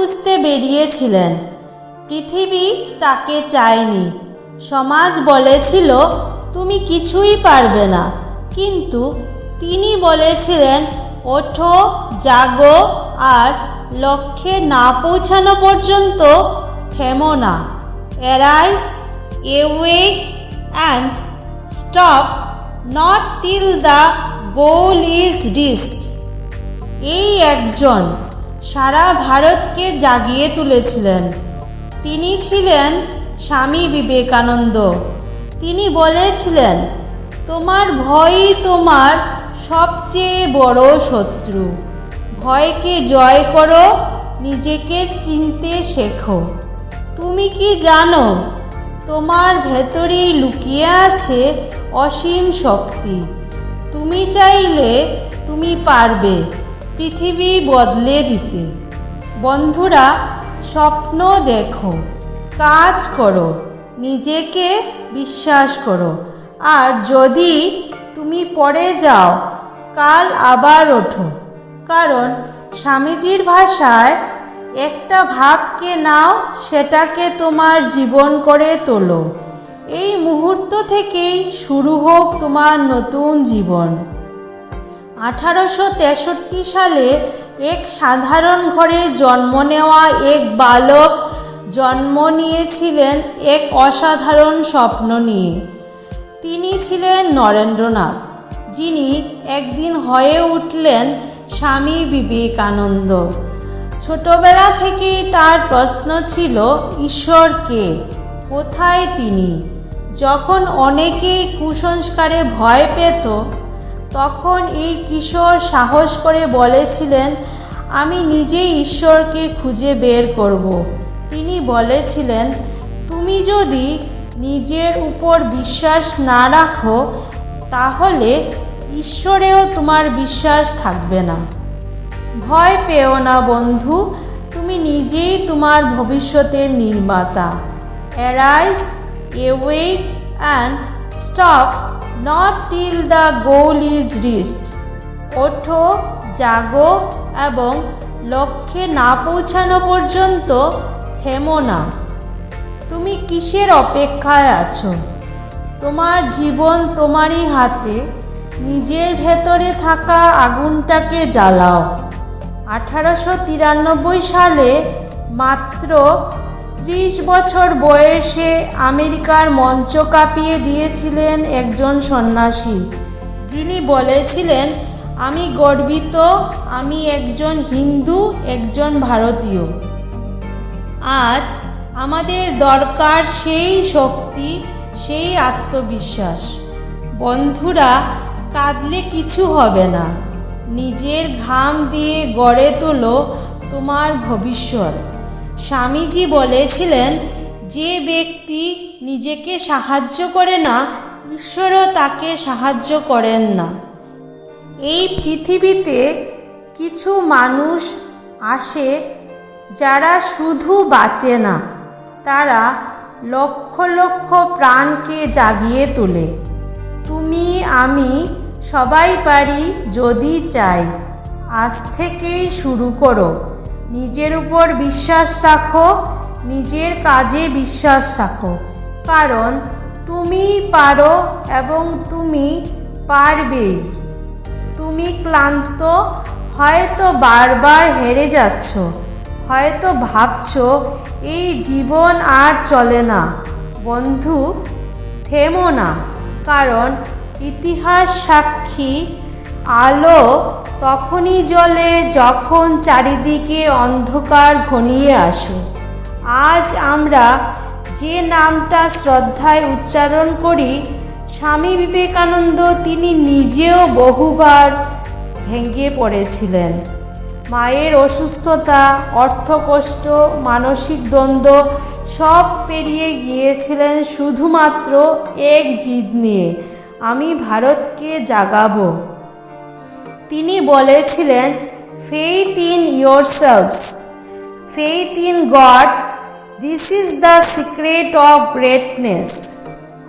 খুঁজতে বেরিয়েছিলেন। পৃথিবী তাকে চায়নি। সমাজ বলেছিল, তুমি কিছুই পারবে না। কিন্তু তিনি বলেছিলেন, ওঠো, জাগো আর লক্ষ্যে না পৌঁছানো পর্যন্ত থেমো না। Arise awake and stop not till the goal is reached এই একজন সারা ভারতকে জাগিয়ে তুলেছিলেন। তিনি ছিলেন স্বামী বিবেকানন্দ। তিনি বলেছিলেন, তোমার ভয়ই তোমার সবচেয়ে বড় শত্রু। ভয়কে জয় করো, নিজেকে চিনতে শেখো। তুমি কি জানো, তোমার ভেতরেই লুকিয়ে আছে অসীম শক্তি। তুমি চাইলে তুমি পারবে। পৃথিবী বদলে দিতে। বন্ধুরা, স্বপ্ন দেখো, কাজ করো, নিজেকে বিশ্বাস করো। আর যদি তুমি পড়ে যাও, কাল আবার ওঠো। কারণ স্বামীজির ভাষায় একটা ভাবকে নাও, সেটাকে তোমার জীবন করে তোলো। এই মুহূর্ত থেকেই শুরু হোক তোমার নতুন জীবন। আঠারোশো তেষট্টি সালে এক সাধারণ ঘরে জন্ম নেওয়া এক বালক জন্ম নিয়েছিলেন এক অসাধারণ স্বপ্ন নিয়ে। তিনি ছিলেন নরেন্দ্রনাথ, যিনি একদিন হয়ে উঠলেন স্বামী বিবেকানন্দ। ছোটবেলা থেকেই তার প্রশ্ন ছিল ঈশ্বরকে কোথায় তিনি? যখন অনেকেই কুসংস্কারে ভয় পেত তখন এই কিশোর সাহস করে বলেছিলেন, আমি নিজেই ঈশ্বরকে খুঁজে বের করব। তিনি বলেছিলেন, তুমি যদি নিজের উপর বিশ্বাস না রাখো, তাহলে ঈশ্বরেও তোমার বিশ্বাস থাকবে না। ভয় পেও না বন্ধু, তুমি নিজেই তোমার ভবিষ্যতের নির্মাতা। Arise awake and stop not till the goal is reached ওঠো, জাগো এবং লক্ষ্যে না পৌঁছানো পর্যন্ত থেমো না। তুমি কিসের অপেক্ষায় আছো? তোমার জীবন তোমারই হাতে। নিজের ভেতরে থাকা আগুনটাকে জ্বালাও। আঠারোশো তিরানব্বই সালে মাত্র ত্রিশ বছর বয়সে আমেরিকার মঞ্চ কাঁপিয়ে দিয়েছিলেন একজন সন্ন্যাসী। যিনি বলেছিলেন, আমি গর্বিত, আমি একজন হিন্দু, একজন ভারতীয়। আজ আমাদের দরকার সেই শক্তি, সেই আত্মবিশ্বাস। বন্ধুরা, কাঁদলে কিছু হবে না। নিজের ঘাম দিয়ে গড়ে তোলো তোমার ভবিষ্যৎ। স্বামীজি বলেছিলেন, যে ব্যক্তি নিজেকে সাহায্য করে না, ঈশ্বরও তাকে সাহায্য করেন না। এই পৃথিবীতে কিছু মানুষ আসে যারা শুধু বাঁচে না, তারা লক্ষ লক্ষ প্রাণকে জাগিয়ে তোলে। তুমি, আমি সবাই পারি যদি চাই, আজ থেকেই শুরু করো। নিজের উপর বিশ্বাস রাখো, নিজের কাজে বিশ্বাস রাখো। কারণ তুমি পারো এবং তুমি পারবেই তুমি ক্লান্ত, হয়তো বারবার হেরে যাচ্ছ, হয়তো ভাবছ, এই জীবন আর চলে না। বন্ধু, থেমো না, কারণ ইতিহাস সাক্ষী, আলো তখনই জলে যখন চারিদিকে অন্ধকার ঘনিয়ে আসে। আজ আমরা যে নামটা শ্রদ্ধায় উচ্চারণ করি, স্বামী বিবেকানন্দ তিনি নিজেও বহুবার ভেঙে পড়েছিলেন। মায়ের অসুস্থতা, অর্থকষ্ট, মানসিক দ্বন্দ্ব সব পেরিয়ে গিয়েছিলেন শুধুমাত্র এক জিদ নিয়ে। আমি ভারতকে জাগাবো। তিনি বলেছিলেন faith in yourselves faith in God this is the secret of greatness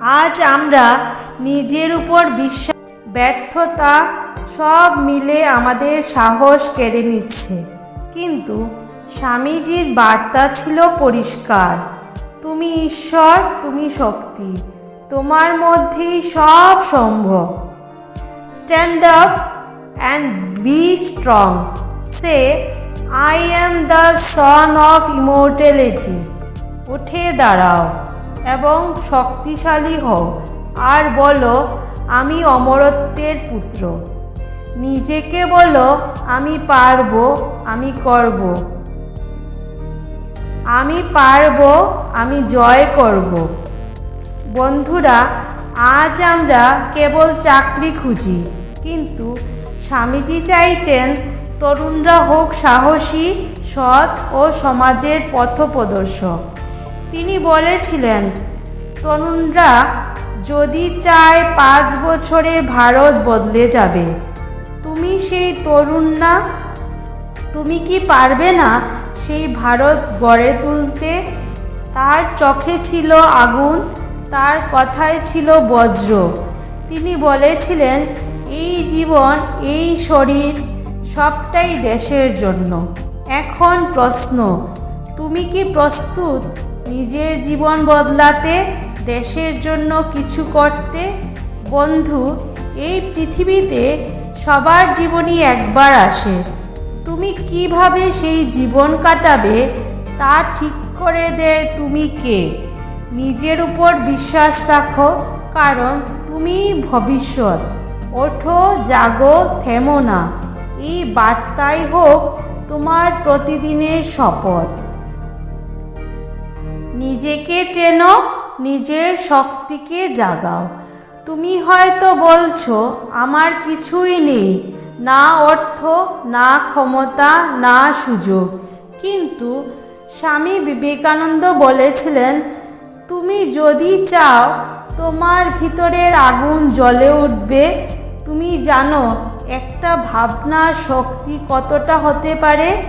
আজ আমরা নিজের উপর বিশ্বাস, ব্যর্থতা সব মিলে আমাদের সাহস কেড়ে নিচ্ছে। কিন্তু স্বামীজির বার্তা ছিল পরিষ্কার, তুমি ঈশ্বর, তুমি শক্তি, তোমার মধ্যেই সব সম্ভব। Stand up and be strong say I am the son of immortality উঠে দাঁড়াও এবং শক্তিশালী হও। আর বলো, আমি অমরত্বের পুত্র। নিজেকে বলো, আমি পারব, আমি করব। আমি পারব, আমি জয় করব। বন্ধুরা, আজ আমরা কেবল চাকরি খুঁজি, কিন্তু স্বামীজি চাইতেন, তরুণরা হোক সাহসী, সৎ ও সমাজের পথপ্রদর্শক। তিনি বলেছিলেন, তরুণরা যদি চায় পাঁচ বছরে ভারত বদলে যাবে, তুমি সেই তরুণ না? তুমি কি পারবে না সেই ভারত গড়ে তুলতে? তার চোখে ছিল আগুন, তার কথায় ছিল বজ্র। তিনি বলেছিলেন এই জীবন, এই শরীর সবটাই দেশের জন্য। এখন প্রশ্ন, তুমি কি প্রস্তুত নিজের জীবন বদলাতে, দেশের জন্য কিছু করতে? বন্ধু, এই পৃথিবীতে সবার জীবনই একবার আসে। তুমি কীভাবে সেই জীবন কাটাবে তা ঠিক করে দেয় তুমি কে? নিজের উপর বিশ্বাস রাখো, কারণ তুমি ভবিষ্যৎ। ওঠো, জাগো, থেমো না। এই বার্তাই হোক তোমার প্রতিদিনের শপথ। নিজেকে চেনো, নিজের শক্তিকে জাগাও। তুমি হয়তো বলছো, আমার কিছুই নেই, না অর্থ, না ক্ষমতা, না সুযোগ। কিন্তু স্বামী বিবেকানন্দ বলেছিলেন, তুমি যদি চাও, তোমার ভিতরের আগুন জ্বলে উঠবে তুমি জানো, একটা ভাবনা শক্তি কতটা হতে পারে?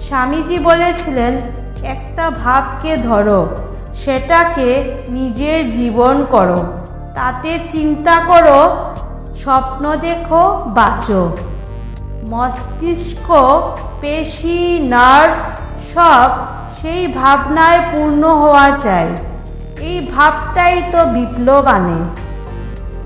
স্বামীজি বলেছিলেন, একটা ভাবকে ধরো, সেটাকে নিজের জীবন করো। তাতে চিন্তা করো, স্বপ্ন দেখো, বাঁচো। মস্তিষ্ক, পেশি, নার্ভ সব সেই ভাবনায় পূর্ণ হওয়া চাই। এই ভাবটাই তো বিপ্লব আনে।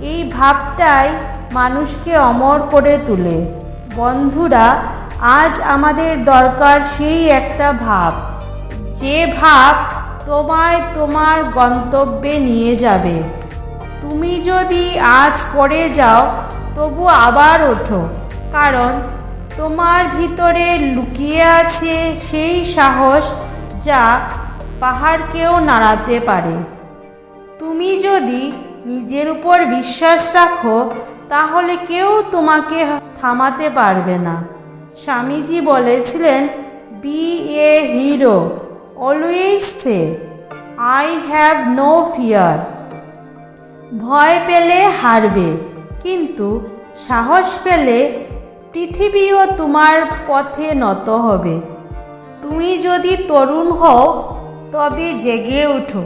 এই ভাবটাই মানুষকে অমর করে তোলে। বন্ধুরা, আজ আমাদের দরকার সেই একটা ভাব। যে ভাব তোমায় তোমার গন্তব্যে নিয়ে যাবে। তুমি যদি আজ পড়ে যাও, তবু আবার ওঠো। কারণ তোমার ভিতরে লুকিয়ে আছে সেই সাহস যা পাহাড়কেও নাড়াতে পারে। তুমি যদি নিজের উপর বিশ্বাস রাখো তাহলে কেউ তোমাকে থামাতে পারবে না। স্বামীজি বলেছিলেন be a hero always say I have no fear ভয় পেলে হারবে, কিন্তু সাহস পেলে পৃথিবীও তোমার পথে নত হবে। তুমি যদি তরুণ হও, তবে জেগে ওঠো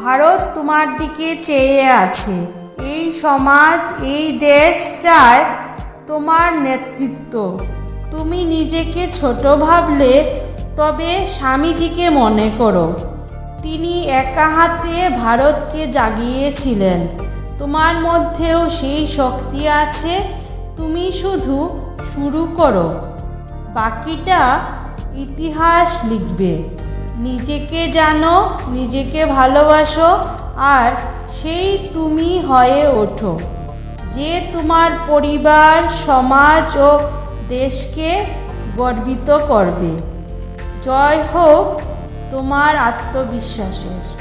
ভারত তোমার দিকে চেয়ে আছে। এই সমাজ, এই দেশ চায় তোমার নেতৃত্ব। তুমি নিজেকে ছোট ভাবলে তবে স্বামীজিকে মনে করো। তিনি একা হাতে ভারতকে জাগিয়েছিলেন। তোমার মধ্যেও সেই শক্তি আছে, তুমি শুধু শুরু করো। বাকিটা ইতিহাস লিখবে। নিজেকে জানো, নিজেকে ভালোবাসো, আর সেই তুমি হয়ে ওঠো। যে তোমার পরিবার, সমাজ ও দেশকে গর্বিত করবে। জয় হোক তোমার আত্মবিশ্বাসের।